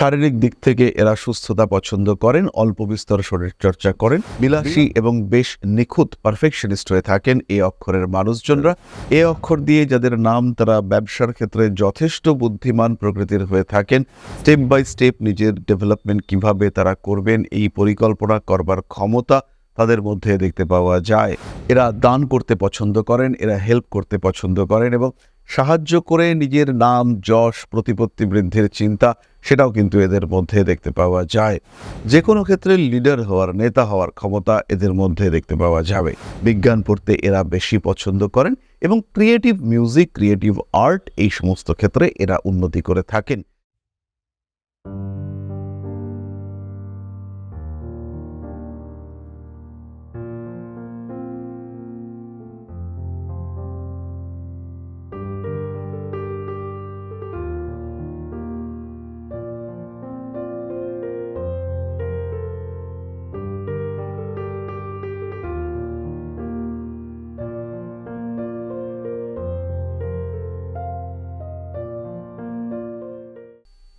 শারীরিক দিক থেকে এরা সুস্থতা পছন্দ করেন, অল্প বিস্তর শরীর চর্চা করেন, বিলাসী এবং বেশ নিখুঁত পারফেকশনিস্ট হয়ে থাকেন এ অক্ষরের মানুষজনরা। এ অক্ষর দিয়ে যাদের নাম, তারা ব্যবসার ক্ষেত্রে যথেষ্ট বুদ্ধিমান প্রকৃতির হয়ে থাকেন। স্টেপ বাই স্টেপ নিজের ডেভেলপমেন্ট কীভাবে তারা করবেন, এই পরিকল্পনা করবার ক্ষমতা তাদের মধ্যে দেখতে পাওয়া যায়। এরা দান করতে পছন্দ করেন, এরা হেল্প করতে পছন্দ করেন এবং সাহায্য করে নিজের নাম, যশ, প্রতিপত্তি বৃদ্ধির চিন্তা সেটাও কিন্তু এদের মধ্যে দেখতে পাওয়া যায়। যে কোনো ক্ষেত্রে লিডার হওয়ার, নেতা হওয়ার ক্ষমতা এদের মধ্যে দেখতে পাওয়া যাবে। বিজ্ঞান পড়তে এরা বেশি পছন্দ করেন এবং ক্রিয়েটিভ মিউজিক, ক্রিয়েটিভ আর্ট এই সমস্ত ক্ষেত্রে এরা উন্নতি করে থাকেন।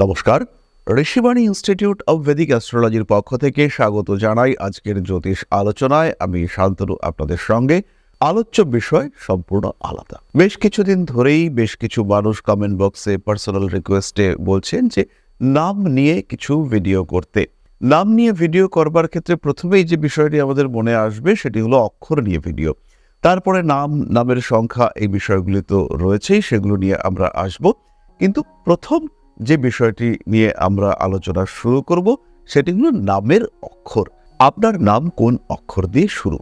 নমস্কার। ঋষিবাণী ইনস্টিটিউট অব ভেদিক অ্যাস্ট্রোলজির পক্ষ থেকে স্বাগত জানাই আজকের জ্যোতিষ আলোচনায়। আমি শান্তনু, আপনাদের সঙ্গে। আলোচ্য বিষয় সম্পূর্ণ আলাদা। বেশ কিছুদিন ধরেই বেশ কিছু মানুষ কমেন্ট বক্সে পার্সোনাল রিকোয়েস্টে বলছেন যে, নাম নিয়ে কিছু ভিডিও করতে। নাম নিয়ে ভিডিও করবার ক্ষেত্রে প্রথমেই যে বিষয়টি আমাদের মনে আসবে সেটি হলো অক্ষর নিয়ে ভিডিও তারপরে নাম, নামের সংখ্যা এই বিষয়গুলি তো রয়েছেই, সেগুলো নিয়ে আমরা আসব। কিন্তু প্রথম যে বিষয়টি নিয়ে আমরা আলোচনা শুরু করব সেটি হলো নামের অক্ষর। আপনার নাম কোন অক্ষর দিয়ে শুরু?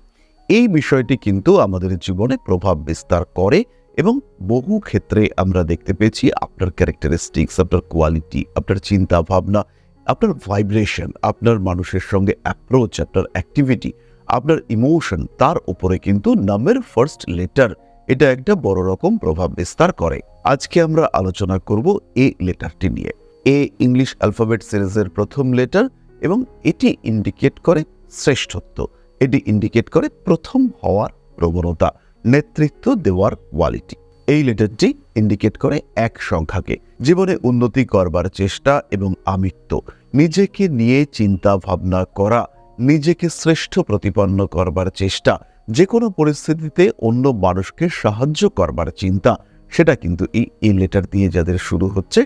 এই বিষয়টি কিন্তু আমাদের জীবনে প্রভাব বিস্তার করে এবং বহু ক্ষেত্রে আমরা দেখতে পেয়েছি আপনার ক্যারেক্টারিস্টিক্স আপনার কোয়ালিটি আপনার চিন্তা ভাবনা আপনার ভাইব্রেশন আপনার মানুষের সঙ্গে অ্যাপ্রোচ আপনার অ্যাক্টিভিটি আপনার ইমোশন তার উপরে কিন্তু নামের ফার্স্ট লেটার এটা একটা বড় রকম প্রভাব বিস্তার করে। আজকে আমরা আলোচনা করব এ লেটারটি নিয়ে। এ ইংলিশ অ্যালফাবেট সিরিজের প্রথম লেটার এবং এটি ইন্ডিকেট করে শ্রেষ্ঠত্ব। এটি ইন্ডিকেট করে প্রথম হওয়ার প্রবণতা, নেতৃত্ব দেওয়ার কোয়ালিটি। এই লেটারটি ইন্ডিকেট করে এক সংখ্যাকে, জীবনে উন্নতি করবার চেষ্টা এবং আমিত্ব। নিজেকে নিয়ে চিন্তা ভাবনা করা, নিজেকে শ্রেষ্ঠ প্রতিপন্ন করবার চেষ্টা যে কোনো পরিস্থিতিতে অন্য মানুষকে সাহায্য করবার চিন্তা, সেটা কিন্তু এই এই লেটার দিয়ে যাদের শুরু হচ্ছে,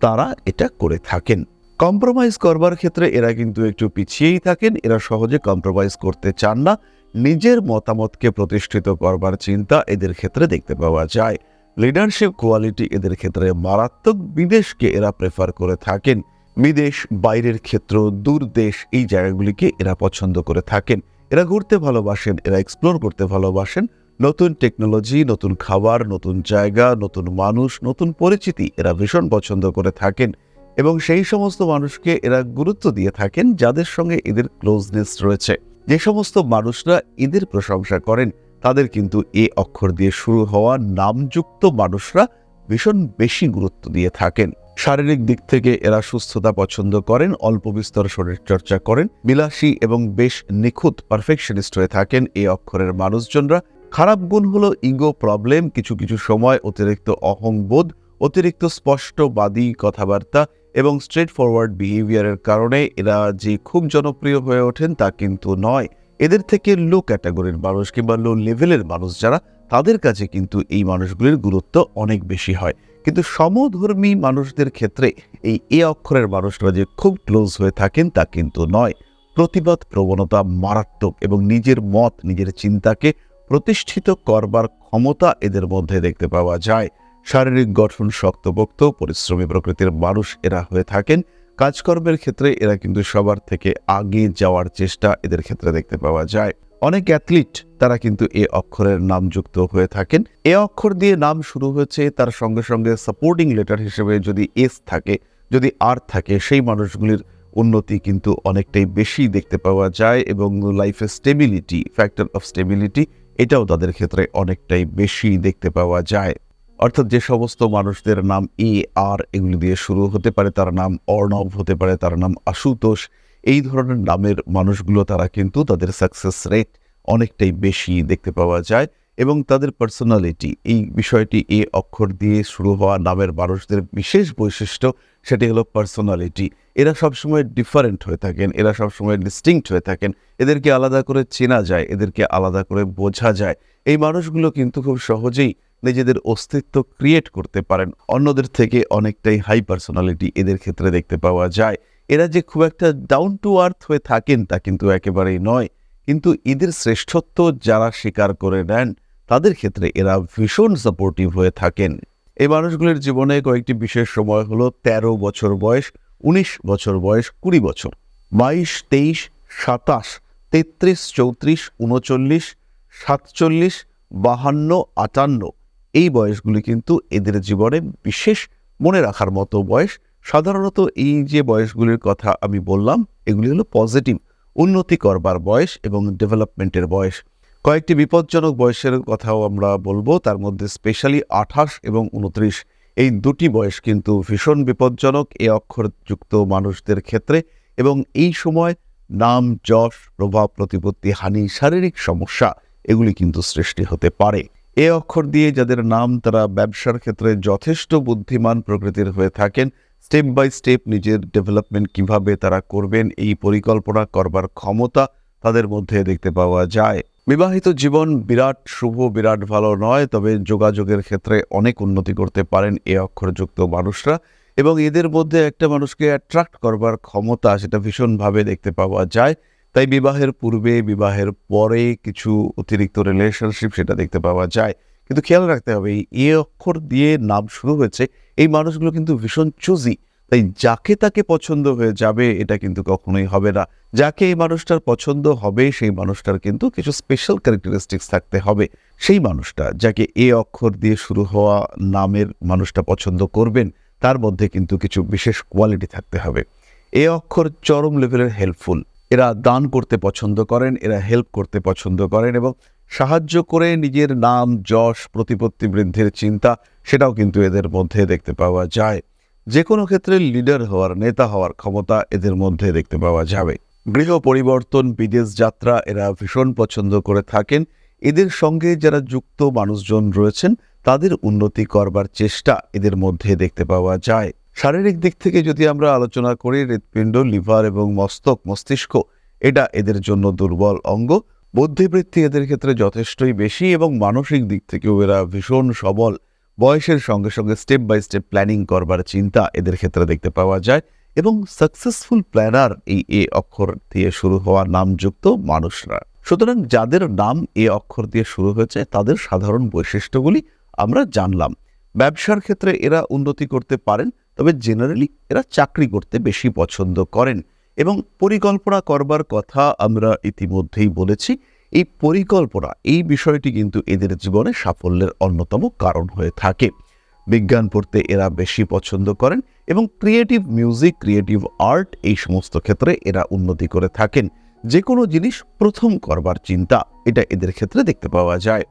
তারা এটা করে থাকেন। কম্প্রোমাইজ করবার ক্ষেত্রে এরা কিন্তু একটু পিছিয়েই থাকেন, এরা সহজে কম্প্রোমাইজ করতে চান না। নিজের মতামতকে প্রতিষ্ঠিত করবার চিন্তা এদের ক্ষেত্রে দেখতে পাওয়া যায়। লিডারশিপ কোয়ালিটি এদের ক্ষেত্রে মারাত্মক বিদেশকে এরা প্রেফার করে থাকেন। বিদেশ, বাইরের ক্ষেত্র, দূর দেশ, এই জায়গাগুলিকে এরা পছন্দ করে থাকেন। এরা ঘুরতে ভালোবাসেন, এরা এক্সপ্লোর করতে ভালোবাসেন। নতুন টেকনোলজি নতুন খাবার, নতুন জায়গা, নতুন মানুষ, নতুন পরিচিতি এরা ভীষণ পছন্দ করে থাকেন। এবং সেই সমস্ত মানুষকে এরা গুরুত্ব দিয়ে থাকেন যাদের সঙ্গে এদের ক্লোজনেস রয়েছে। যে সমস্ত মানুষরা এদের প্রশংসা করেন, তাদের কিন্তু এ অক্ষর দিয়ে শুরু হওয়া নামযুক্ত মানুষরা ভীষণ বেশি গুরুত্ব দিয়ে থাকেন। শারীরিক দিক থেকে এরা সুস্থতা পছন্দ করেন, অল্প বিস্তর শরীর চর্চা করেন, বিলাসী এবং বেশ নিখুঁত পারফেকশনিস্ট হয়ে থাকেন এই অক্ষরের মানুষজনরা। খারাপ গুণ হলো ইগো প্রবলেম কিছু কিছু সময় অতিরিক্ত অহংবোধ, অতিরিক্ত স্পষ্টবাদী কথাবার্তা এবং স্ট্রেট ফরওয়ার্ড বিহেভিয়ারের কারণে এরা যে খুব জনপ্রিয় হয়ে ওঠেন তা কিন্তু নয়। এদের থেকে লো ক্যাটাগরির মানুষ কিংবা লো লেভেলের মানুষ যারা, তাদের কাছে কিন্তু এই মানুষগুলির গুরুত্ব অনেক বেশি হয়। কিন্তু সমধর্মী মানুষদের ক্ষেত্রে এই এ অক্ষরের মানুষরা যে খুব ক্লোজ হয়ে থাকেন তা কিন্তু নয়। প্রতিবাদ প্রবণতা মারাত্মক এবং নিজের মত, নিজের চিন্তাকে প্রতিষ্ঠিত করবার ক্ষমতা এদের মধ্যে দেখতে পাওয়া যায়। শারীরিক গঠন শক্তপোক্ত, পরিশ্রমী প্রকৃতির মানুষ এরা হয়ে থাকেন। কাজকর্মের ক্ষেত্রে এরা কিন্তু সবার থেকে আগে যাওয়ার চেষ্টা এদের ক্ষেত্রে দেখতে পাওয়া যায়। অনেক অ্যাথলিট তারা কিন্তু এ অক্ষরের নাম যুক্ত হয়ে থাকেন। এ অক্ষর দিয়ে নাম শুরু হয়েছে তার সঙ্গে সঙ্গে সাপোর্টিং লেটার হিসেবে যদি এস থাকে, যদি আর থাকে, সেই মানুষগুলির উন্নতি কিন্তু অনেকটাই বেশি দেখতে পাওয়া যায় এবং লাইফে স্টেবিলিটি ফ্যাক্টর অফ স্টেবিলিটি এটাও তাদের ক্ষেত্রে অনেকটাই বেশি দেখতে পাওয়া যায়। অর্থাৎ যে সমস্ত মানুষদের নাম এ আর এগুলি দিয়ে শুরু হতে পারে, তার নাম অর্ণব হতে পারে, তার নাম আশুতোষ এই ধরনের নামের মানুষগুলো, তারা কিন্তু তাদের সাকসেস রেট অনেকটাই বেশি দেখতে পাওয়া যায় এবং তাদের পার্সোনালিটি এই বিষয়টি এ অক্ষর দিয়ে শুরু হওয়া নামের মানুষদের বিশেষ বৈশিষ্ট্য সেটি হলো পার্সোনালিটি এরা সবসময় ডিফারেন্ট হয়ে থাকেন, এরা সবসময় ডিস্টিংক্ট হয়ে থাকেন, এদেরকে আলাদা করে চেনা যায়, এদেরকে আলাদা করে বোঝা যায়। এই মানুষগুলো কিন্তু খুব সহজেই নিজেদের অস্তিত্ব ক্রিয়েট করতে পারেন। অন্যদের থেকে অনেকটাই হাই পার্সোনালিটি এদের ক্ষেত্রে দেখতে পাওয়া যায়। এরা যে খুব একটা ডাউন টু আর্থ হয়ে থাকেন তা কিন্তু একেবারেই নয়। কিন্তু এদের শ্রেষ্ঠত্ব যারা স্বীকার করে নেন, তাদের ক্ষেত্রে এরা ভীষণ সাপোর্টিভ হয়ে থাকেন। এই মানুষগুলির জীবনে কয়েকটি বিশেষ সময় হলো ১৩ বছর বয়স ১৯ বছর বয়স, কুড়ি বছর। বাইশ, তেইশ, সাতাশ, তেত্রিশ, চৌত্রিশ, উনচল্লিশ, সাতচল্লিশ, বাহান্ন, আটান্ন। এই বয়সগুলি কিন্তু এদের জীবনে বিশেষ মনে রাখার মতো বয়স সাধারণত এই যে বয়সগুলির কথা আমি বললাম, এগুলি হলো পজিটিভ উন্নতি করবার বয়স এবং ডেভেলপমেন্টের বয়স। কয়েকটি বিপজ্জনক বয়সের কথাও আমরা বলব, তার মধ্যে স্পেশালি আঠাশ এবং উনত্রিশ। এই দুটি বয়স কিন্তু ভীষণ বিপজ্জনক এ অক্ষরযুক্ত মানুষদের ক্ষেত্রে এবং এই সময় নাম, যশ, প্রভাব, প্রতিপত্তি, হানি, শারীরিক সমস্যা এগুলি কিন্তু সৃষ্টি হতে পারে। এ অক্ষর দিয়ে যাদের নাম, তারা ব্যবসার ক্ষেত্রে যথেষ্ট বুদ্ধিমান প্রকৃতির হয়ে থাকেন স্টেপ বাই স্টেপ নিজের ডেভেলপমেন্ট কীভাবে তারা করবেন, এই পরিকল্পনা করবার ক্ষমতা তাদের মধ্যে দেখতে পাওয়া যায়। বিবাহিত জীবন বিরাট শুভ, বিরাট ভালো নয়, তবে যোগাযোগের ক্ষেত্রে অনেক উন্নতি করতে পারেন এ অক্ষরযুক্ত মানুষরা এবং এদের মধ্যে একটা মানুষকে অ্যাট্রাক্ট করবার ক্ষমতা সেটা ভীষণভাবে দেখতে পাওয়া যায়। তাই বিবাহের পূর্বে, বিবাহের পরে কিছু অতিরিক্ত রিলেশনশিপ সেটা দেখতে পাওয়া যায়। কিন্তু খেয়াল রাখতে হবে এ অক্ষর দিয়ে নাম শুরু হয়েছে, এই মানুষগুলো কিন্তু ভীষণ চুজি তাই যাকে তাকে পছন্দ হয়ে যাবে, এটা কিন্তু কখনোই হবে না। যাকে এই মানুষটার পছন্দ হবে, সেই মানুষটার কিন্তু কিছু স্পেশাল ক্যারেক্টারিস্টিক্স থাকতে হবে। সেই মানুষটা, যাকে এ অক্ষর দিয়ে শুরু হওয়া নামের মানুষটা পছন্দ করবেন, তার মধ্যে কিন্তু কিছু বিশেষ কোয়ালিটি থাকতে হবে। এ অক্ষর চরম লেভেলের হেল্পফুল এরা দান করতে পছন্দ করেন, এরা হেল্প করতে পছন্দ করেন এবং সাহায্য করে নিজের নাম, যশ, প্রতিপত্তি, বৃদ্ধির চিন্তা, সেটাও কিন্তু এদের মধ্যে দেখতে পাওয়া যায়। যে কোনো ক্ষেত্রে লিডার হওয়ার, নেতা হওয়ার ক্ষমতা এদের মধ্যে দেখতে পাওয়া যাবে। গৃহ পরিবর্তন, বিদেশ যাত্রা, এরা ভীষণ পছন্দ করে থাকেন। এদের সঙ্গে যারা যুক্ত মানুষজন রয়েছেন, তাদের উন্নতি করবার চেষ্টা এদের মধ্যে দেখতে পাওয়া যায়। শারীরিক দিক থেকে যদি আমরা আলোচনা করি, হৃৎপিণ্ড, লিভার এবং মস্তক, মস্তিষ্ক, এটা এদের জন্য দুর্বল অঙ্গ। বুদ্ধিবৃত্তি এদের ক্ষেত্রে যথেষ্টই বেশি এবং মানসিক দিক থেকেও এরা ভীষণ সবল। বয়সের সঙ্গে সঙ্গে স্টেপ বাই স্টেপ প্ল্যানিং করবার চিন্তা এদের ক্ষেত্রে দেখতে পাওয়া যায় এবং সাকসেসফুল প্ল্যানার এই এ অক্ষর দিয়ে শুরু হওয়া নামযুক্ত মানুষরা। সুতরাং যাদের নাম এ অক্ষর দিয়ে শুরু হয়েছে, তাদের সাধারণ বৈশিষ্ট্যগুলি আমরা জানলাম। ব্যবসার ক্ষেত্রে এরা উন্নতি করতে পারেন, তবে জেনারেলি এরা চাকরি করতে বেশি পছন্দ করেন। এবং পরিকল্পনা করবার কথা আমরা ইতিমধ্যেই বলেছি। এই পরিকল্পনা, এই বিষয়টি কিন্তু এদের জীবনে সাফল্যের অন্যতম কারণ হয়ে থাকে। বিজ্ঞান পড়তে এরা বেশি পছন্দ করেন এবং ক্রিয়েটিভ মিউজিক, ক্রিয়েটিভ আর্ট এই সমস্ত ক্ষেত্রে এরা উন্নতি করে থাকেন। যে কোনো জিনিস প্রথম করবার চিন্তা, এটা এদের ক্ষেত্রে দেখতে পাওয়া যায়।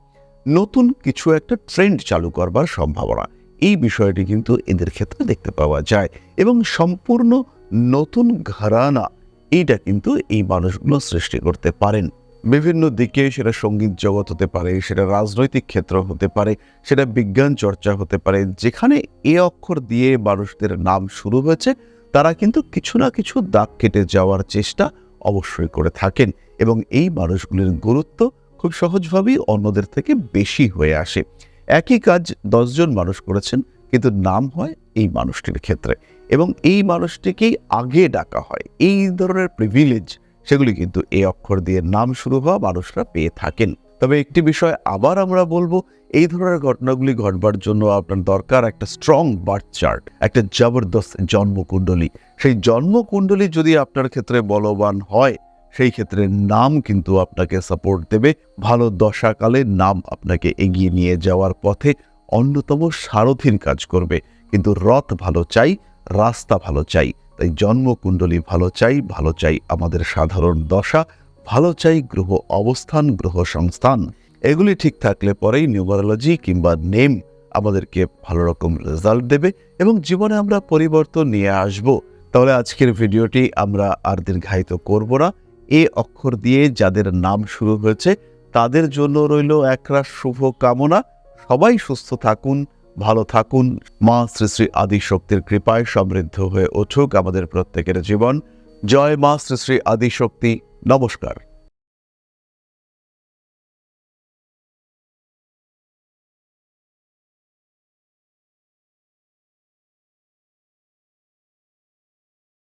নতুন কিছু একটা ট্রেন্ড চালু করবার সম্ভাবনা, এই বিষয়টি কিন্তু এদের ক্ষেত্রে দেখতে পাওয়া যায় এবং সম্পূর্ণ নতুন ঘরানা, এইটা কিন্তু এই মানুষগুলো সৃষ্টি করতে পারেন। বিভিন্ন দিকে সেটা সংগীত জগৎ হতে পারে, সেটা রাজনৈতিক ক্ষেত্র হতে পারে, সেটা বিজ্ঞান চর্চা হতে পারে। যেখানে এ অক্ষর দিয়ে মানুষদের নাম শুরু হয়েছে, তারা কিন্তু কিছু না কিছু দাগ কেটে যাওয়ার চেষ্টা অবশ্যই করে থাকেন এবং এই মানুষগুলির গুরুত্ব খুব সহজভাবেই অন্যদের থেকে বেশি হয়ে আসে। একই কাজ দশজন মানুষ করেছেন কিন্তু নাম হয় এই মানুষটির ক্ষেত্রে। এবং এই মানুষটিকেই আগে ডাকা হয়। এই ধরনের প্রিভিলেজ সেগুলি কিন্তু এই অক্ষর দিয়ে নাম শুরু হওয়া মানুষরা পেয়ে থাকেন। তবে একটি বিষয় আবার আমরা বলব, এই ধরনের ঘটনাগুলি ঘটবার জন্য আপনার দরকার একটা স্ট্রং বার্থ চার্ট একটা জবরদস্ত জন্মকুণ্ডলী। সেই জন্মকুণ্ডলী যদি আপনার ক্ষেত্রে বলবান হয়, সেই ক্ষেত্রে নাম কিন্তু আপনাকে সাপোর্ট দেবে। ভালো দশাকালে নাম আপনাকে এগিয়ে নিয়ে যাওয়ার পথে অন্যতম সারথীর কাজ করবে। কিন্তু রথ ভালো চাই, রাস্তা ভালো চাই, তাই জন্মকুণ্ডলী ভালো চাই ভালো চাই আমাদের সাধারণ দশা, ভালো চাই গ্রহ অবস্থান, গ্রহ সংস্থান। এগুলি ঠিক থাকলে পরেই নিউমারোলজি কিংবা নেম আমাদেরকে ভালো রকম রেজাল্ট দেবে এবং জীবনে আমরা পরিবর্তন নিয়ে আসব। তাহলে আজকের ভিডিওটি আমরা আর দীর্ঘায়িত করব না। এ অক্ষর দিয়ে যাদের নাম শুরু হয়েছে, তাদের জন্য রইল একরা শুভ কামনা সবাই সুস্থ থাকুন, ভালো থাকুন। মা শ্রী শ্রী আদিশক্তির কৃপায় সমৃদ্ধ হয়ে উঠুক আমাদের প্রত্যেকের জীবন। জয় মা শ্রী শ্রী আদিশক্তি। নমস্কার।